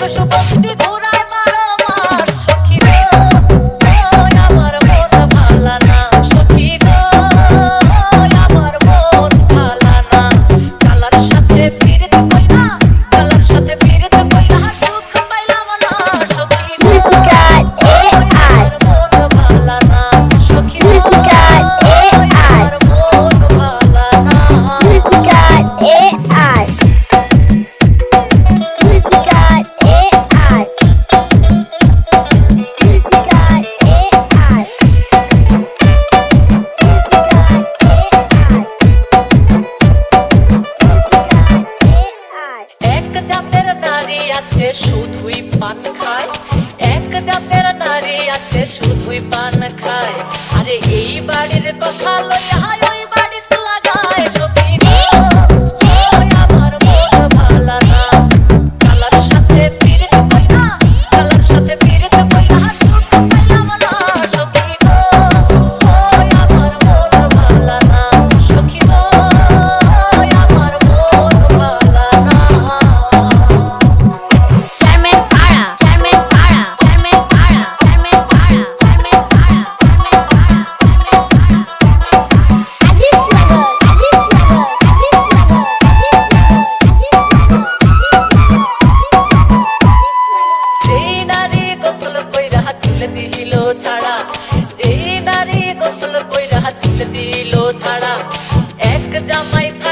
পরশু বন্ধু ঘোরা পান খায়। এক জাতের নারী আছে, শুধুই পান খায়। আরে এই বাড়ির কথা লইয়া ওই বাড়ি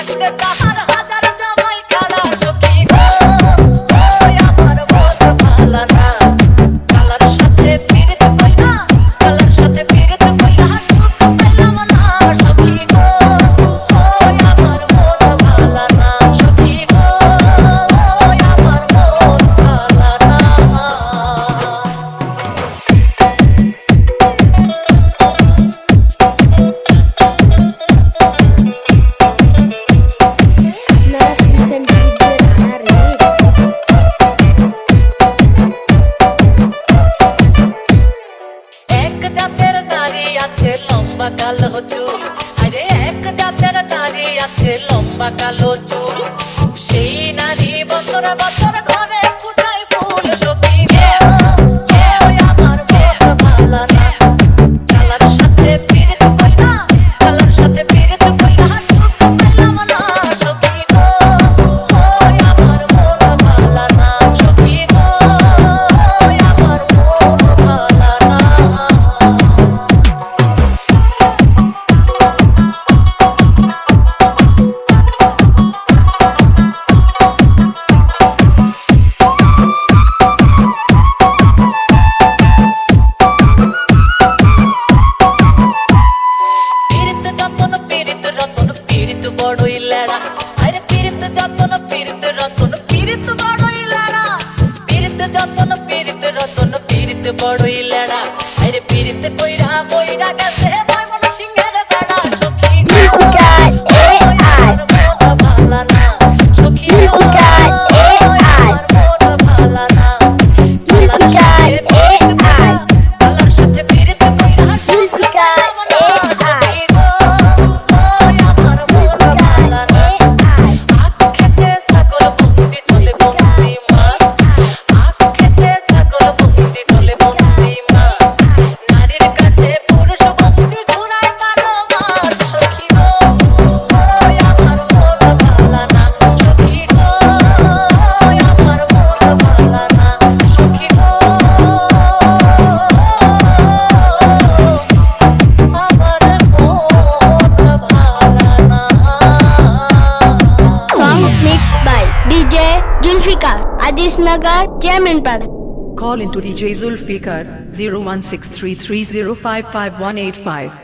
দেখতে তাহার হাজার জামাই খেলা। হতো আরে এক জাতের নারী আছে লম্বা কালো চুল সেই নারী বছর বছর কইরা বইরা গেছে। Zulfikar Chairman Para. Call into DJ Zulfikar 01633055185.